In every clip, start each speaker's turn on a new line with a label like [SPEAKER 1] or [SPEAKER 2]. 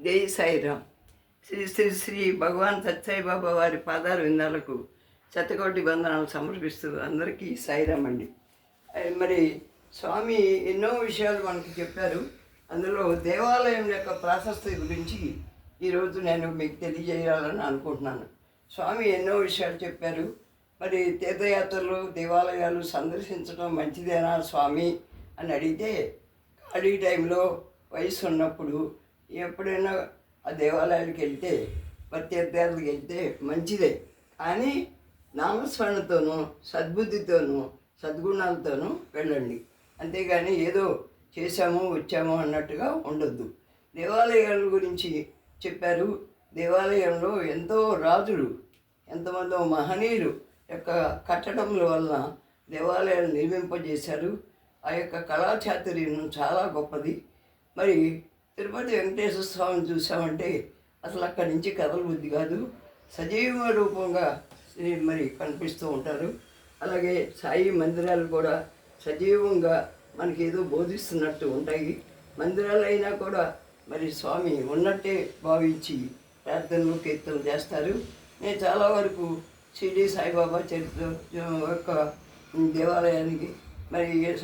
[SPEAKER 1] జై సాయిరామ్. శ్రీ శ్రీ శ్రీ భగవాన్ సత్సాయి బాబా వారి పాదాల విందాలకు శతకోటి వందనాలు సమర్పిస్తూ అందరికీ సాయిరామ్ అండి. మరి స్వామి ఎన్నో విషయాలు మనకు చెప్పారు. అందులో దేవాలయం యొక్క ప్రాశస్తి గురించి ఈరోజు నేను మీకు తెలియజేయాలని అనుకుంటున్నాను. స్వామి ఎన్నో విషయాలు చెప్పారు. మరి తీర్థయాత్రలు దేవాలయాలు సందర్శించడం మంచిదేనా స్వామి అని అడిగితే ఖాళీ టైంలో వయసు ఉన్నప్పుడు ఎప్పుడైనా ఆ దేవాలయాలకు వెళ్తే ప్రత్యర్థాలకు వెళ్తే మంచిదే. కానీ నామస్మరణతోనూ సద్బుద్ధితోనూ సద్గుణాలతోనూ వెళ్ళండి. అంతేగాని ఏదో చేశాము వచ్చాము అన్నట్టుగా ఉండొద్దు. దేవాలయాల గురించి చెప్పారు. దేవాలయంలో ఎంతో రాజులు ఎంతమందో మహనీయులు యొక్క కట్టడముల వలన దేవాలయాలు నిర్మింపజేశారు. ఆ యొక్క కళాచాతుర్యం చాలా గొప్పది. మరి తిరుపతి వెంకటేశ్వర స్వామిని చూసామంటే అసలు అక్కడి నుంచి కథల బుద్ధి కాదు. సజీవ రూపంగా మరి కనిపిస్తూ ఉంటారు. అలాగే సాయి మందిరాలు కూడా సజీవంగా మనకి ఏదో బోధిస్తున్నట్టు ఉంటాయి. మందిరాలు అయినా కూడా మరి స్వామి ఉన్నట్టే భావించి ప్రార్థనలు కీర్తనలు చేస్తారు. నేను చాలా వరకు షిరిడి సాయిబాబా చరిత్ర యొక్క దేవాలయానికి మరి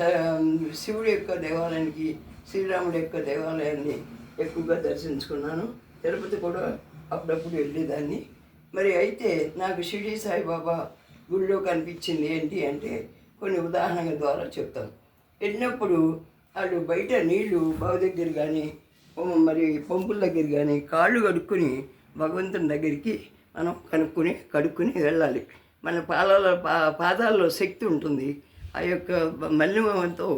[SPEAKER 1] శివుడి యొక్క దేవాలయానికి శ్రీరాముడి యొక్క దేవాలయాన్ని ఎక్కువగా దర్శించుకున్నాను. తిరుపతి కూడా అప్పుడప్పుడు వెళ్ళేదాన్ని. మరి అయితే నాకు షిరిడి సాయిబాబా గుడిలో కనిపించింది ఏంటి అంటే కొన్ని ఉదాహరణల ద్వారా చెప్తాను. వెళ్ళినప్పుడు వాళ్ళు బయట నీళ్ళు బావి దగ్గర కానీ మరి పంపుల దగ్గర కానీ కాళ్ళు కడుక్కొని భగవంతుని దగ్గరికి మనం కనుక్కొని కడుక్కొని వెళ్ళాలి. మన పాదాల పా పాదాల్లో శక్తి ఉంటుంది. ఆ యొక్క మల్లిమంతో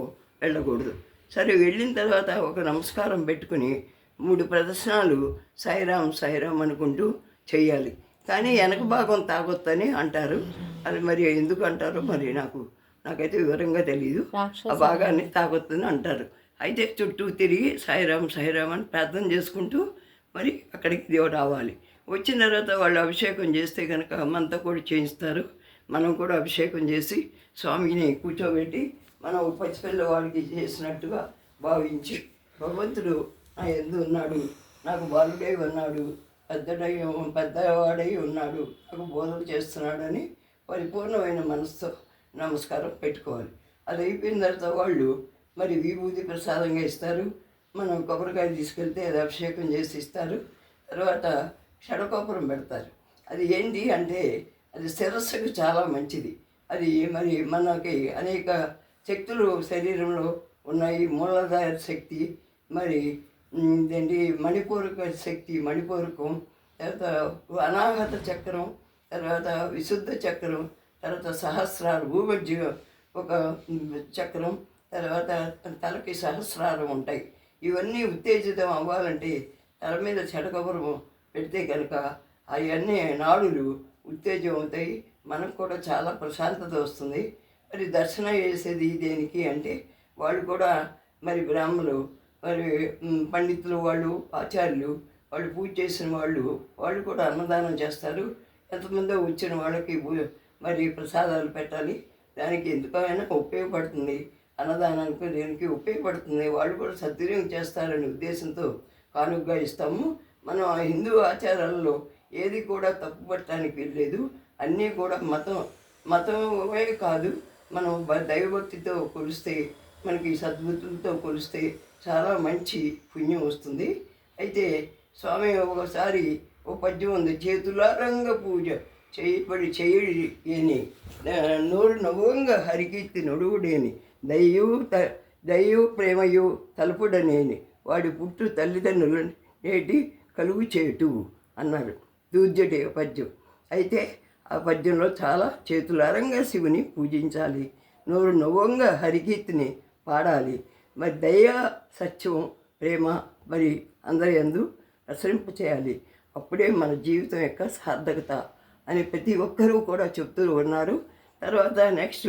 [SPEAKER 1] వెళ్ళకూడదు. సరే వెళ్ళిన తర్వాత ఒక నమస్కారం పెట్టుకుని మూడు ప్రదర్శనలు సాయిరాం సాయిరాం అనుకుంటూ చేయాలి కానీ వెనక భాగం తాగొత్తని అంటారు. అది మరి ఎందుకు అంటారో మరి నాకు నాకైతే వివరంగా తెలియదు ఆ భాగాన్ని తాగొత్తని అంటారు. అయితే చుట్టూ తిరిగి సాయిరాం సాయిరాం అని ప్రార్థన చేసుకుంటూ మరి అక్కడికి దేవుడు రావాలి. వచ్చిన తర్వాత వాళ్ళు అభిషేకం చేస్తే కనుక మనతో కూడా చేయిస్తారు. మనం కూడా అభిషేకం చేసి స్వామిని కూర్చోబెట్టి మనం పచ్చిపిల్లవాడికి చేసినట్టుగా భావించి. భగవంతుడు నా ఎందు ఉన్నాడు. నాకు బాలుడై ఉన్నాడు. పెద్దడై పెద్దవాడై ఉన్నాడు. నాకు బోధన చేస్తున్నాడని పరిపూర్ణమైన మనసుతో నమస్కారం పెట్టుకోవాలి. అది అయిపోయిన తర్వాత వాళ్ళు మరి విభూతి ప్రసాదంగా ఇస్తారు. మనం కొబ్బరికాయ తీసుకెళ్తే అది అభిషేకం చేసి ఇస్తారు. తర్వాత షడకోపురం పెడతారు. అది ఏంటి అంటే అది శిరస్సుకు చాలా మంచిది. అది మరి మనకి అనేక శక్తులు శరీరంలో ఉన్నాయి మూలాధార శక్తి మరి ఉమ్, మణిపూరక శక్తి మణిపూరకం తర్వాత అనాహత చక్రం తర్వాత విశుద్ధ చక్రం తర్వాత సహస్రాలు భూమధ్య ఒక చక్రం తర్వాత తలకి సహస్రాలు ఉంటాయి. ఇవన్నీ ఉత్తేజితం అవ్వాలంటే తల మీద చెడకబురం పెడితే కనుక అవన్నీ నాడులు ఉత్తేజం అవుతాయి. మనకు కూడా చాలా ప్రశాంతత వస్తుంది. మరి దర్శనం చేసేది దేనికి అంటే వాళ్ళు కూడా మరి బ్రాహ్మణులు మరి పండితులు వాళ్ళు ఆచార్యులు వాళ్ళు పూజ చేసిన వాళ్ళు వాళ్ళు కూడా అన్నదానం చేస్తారు. ఎంతమందో వచ్చిన వాళ్ళకి మరి ప్రసాదాలు పెట్టాలి. దానికి ఎందుకైనా ఉపయోగపడుతుంది. అన్నదానానికి దేనికి ఉపయోగపడుతుంది? వాళ్ళు కూడా సద్వినియోగం చేస్తారనే ఉద్దేశంతో కానుకగా ఇస్తాము. మనం ఆ హిందూ ఆచారాలలో ఏది కూడా తప్పు పట్టడానికి లేదు అన్నీ కూడా మతం మతమే కాదు. మనం దైవభక్తితో కొలిస్తే మనకి సద్బుద్ధులతో కొలిస్తే చాలా మంచి పుణ్యం వస్తుంది. అయితే స్వామి ఒకసారి ఓ పద్యం ఉంది చేతులారంగ పూజ చేయబడి చేయడి ఏని నోరు నవ్వంగ హరికీర్తి నొడుగుడేని దయ్యూ త దయ్యూ ప్రేమయు తలుపుడనేని వాడి పుట్టు తల్లిదండ్రులు నేటి కలుగు చేటు అన్నారు దూర్జటి పద్యం. అయితే ఆ పద్యంలో చాలా చేతులారంగా శివుని పూజించాలి. నోరు నవ్వంగా హరికీర్తిని పాడాలి. మరి దయ సత్యం ప్రేమ మరి అందరి అందు ప్రసరింప చేయాలి. అప్పుడే మన జీవితం యొక్క సార్థకత అని ప్రతి ఒక్కరూ కూడా చెప్తూ ఉన్నారు. తర్వాత నెక్స్ట్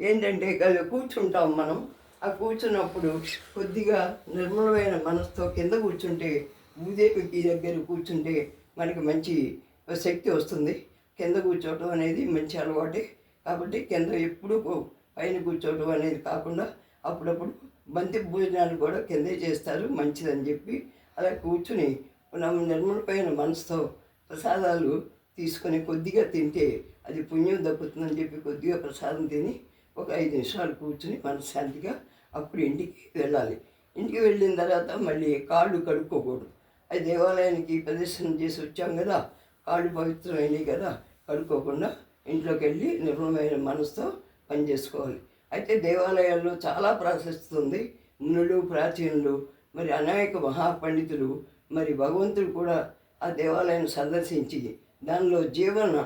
[SPEAKER 1] ఏంటంటే కదా కూర్చుంటాం మనం. ఆ కూర్చున్నప్పుడు కొద్దిగా నిర్మలమైన మనసుతో కింద కూర్చుంటే భూదేవికి దగ్గర కూర్చుంటే మనకి మంచి శక్తి వస్తుంది. కింద కూర్చోవటం అనేది మంచి అలవాటే. కాబట్టి కింద ఎప్పుడూ పైన కూర్చోవటం అనేది కాకుండా అప్పుడప్పుడు బంతి భోజనాలు కూడా కిందే చేస్తారు మంచిదని చెప్పి. అలా కూర్చుని నమ్మ- నిర్మలమైన మనసుతో ప్రసాదాలు తీసుకొని కొద్దిగా తింటే అది పుణ్యం దక్కుతుందని చెప్పి కొద్దిగా ప్రసాదం తిని ఒక ఐదు నిమిషాలు కూర్చుని మనశ్శాంతిగా అప్పుడు ఇంటికి వెళ్ళాలి. ఇంటికి వెళ్ళిన తర్వాత మళ్ళీ కాళ్ళు కడుక్కోకూడదు. అది దేవాలయానికి ప్రదర్శన చేసి వచ్చాం కదా కాళ్ళు పవిత్రమైనవి కదా కడుక్కోకుండా ఇంట్లోకి వెళ్ళి నిర్మలమైన మనసుతో పని చేసుకోవాలి. అయితే దేవాలయాల్లో చాలా ప్రాశస్త్యం ఉంది. మునులు ప్రాచీనులు మరి అనేక మహాపండితులు మరి భగవంతుడు కూడా ఆ దేవాలయాన్ని సందర్శించి దానిలో జీవన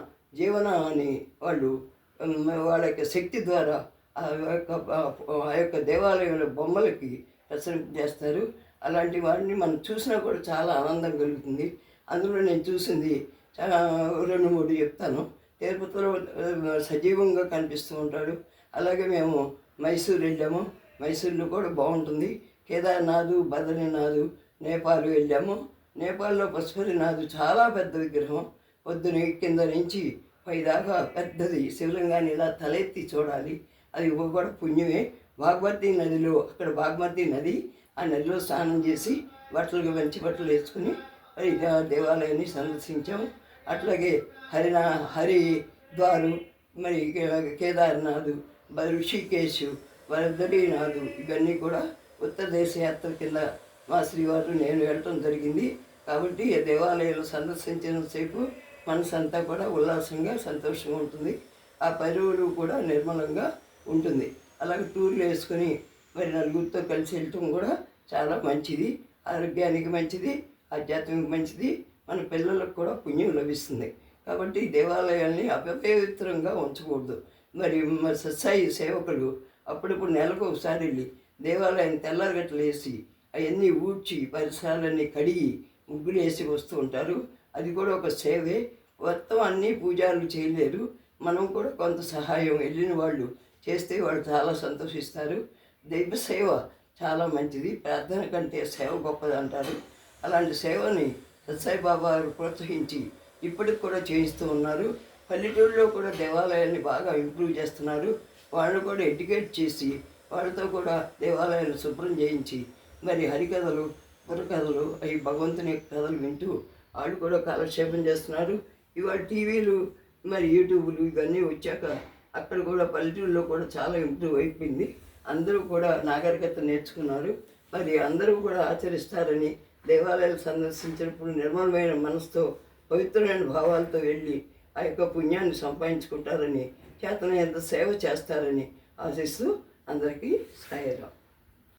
[SPEAKER 1] జీవన అని వాళ్ళు వాళ్ళ యొక్క శక్తి ద్వారా ఆ యొక్క ఆ యొక్క దేవాలయంలో బొమ్మలకి ప్రసరింప చేస్తారు. అలాంటి వాటిని మనం చూసినా కూడా చాలా ఆనందం కలుగుతుంది. అందులో నేను చూసింది రెండు మూడు చెప్తాను. తిరుపతిలో సజీవంగా కనిపిస్తూ ఉంటాడు. అలాగే మేము మైసూర్ వెళ్ళాము. మైసూర్లో కూడా బాగుంటుంది. కేదార్నాథ్ బద్రీనాథ్ నేపాల్ వెళ్ళాము. నేపాల్లో పశుపతినాథ్ చాలా పెద్ద విగ్రహం. పొద్దున కింద నుంచి పైదాకా పెద్దది. శివలింగాన్ని ఇలా తలెత్తి చూడాలి. అది కూడా పుణ్యమే. బాగ్మతి నదిలో అక్కడ బాగ్మతి నది ఆ నదిలో స్నానం చేసి బట్టలు మంచి బట్టలు వేసుకుని దేవాలయాన్ని సందర్శించాము. అట్లాగే హరినా హరి ద్వారు మరి కేదార్నాథ్ బ- ఋషికేశ్ బద్రీనాథ్ ఇవన్నీ కూడా ఉత్తర దేశ యాత్ర కింద మా శ్రీవారు నేను వెళ్ళటం జరిగింది. కాబట్టి దేవాలయాలు దేవాలయాలు సందర్శించినంతసేపు మనసంతా కూడా ఉల్లాసంగా సంతోషంగా ఉంటుంది. ఆ పరువులు కూడా నిర్మలంగా ఉంటుంది. అలాగే టూర్లు వేసుకొని మరి నలుగురితో కలిసి వెళ్ళటం కూడా చాలా మంచిది. ఆరోగ్యానికి మంచిది ఆధ్యాత్మిక మంచిది. మన పిల్లలకు కూడా పుణ్యం లభిస్తుంది. కాబట్టి దేవాలయాల్ని అపవిత్రంగా ఉంచకూడదు. మరి మరి సత్సాయి సేవకులు అప్పుడప్పుడు నెలకు ఒకసారి వెళ్ళి దేవాలయం తెల్లారగట్టలు వేసి అవన్నీ ఊడ్చి పరిసరాలన్నీ కడిగి ముగ్గులు వేసి వస్తూ ఉంటారు. అది కూడా ఒక సేవే. మొత్తం అన్నీ పూజలు చేయలేరు. మనం కూడా కొంత సహాయం వెళ్ళిన వాళ్ళు చేస్తే వాళ్ళు చాలా సంతోషిస్తారు. దైవ సేవ చాలా మంచిది. ప్రార్థన కంటే సేవ గొప్పది అంటారు. అలాంటి సేవని సాయిబాబా గారు ప్రోత్సహించి ఇప్పటికి కూడా చేయిస్తూ ఉన్నారు. పల్లెటూరులో కూడా దేవాలయాన్ని బాగా ఇంప్రూవ్ చేస్తున్నారు. వాళ్ళు కూడా ఎడ్యుకేట్ చేసి వాళ్ళతో కూడా దేవాలయాన్ని శుభ్రం చేయించి మరి హరికథలు బుర్రకథలు అవి భగవంతుని కథలు వింటూ వాళ్ళు కూడా కాలక్షేపం చేస్తున్నారు. ఇవాళ టీవీలు మరి యూట్యూబ్లు ఇవన్నీ వచ్చాక అక్కడ కూడా పల్లెటూరులో కూడా చాలా ఇంప్రూవ్ అయిపోయింది. అందరూ కూడా నాగరికత నేర్చుకున్నారు. మరి అందరూ కూడా ఆచరిస్తారని దేవాలయాలు సందర్శించినప్పుడు నిర్మలమైన మనసుతో పవిత్రమైన భావాలతో వెళ్ళి ఆ యొక్క పుణ్యాన్ని సంపాదించుకుంటారని చేతనైనంత సేవ చేస్తారని ఆశిస్తూ అందరికీ సాయరాం.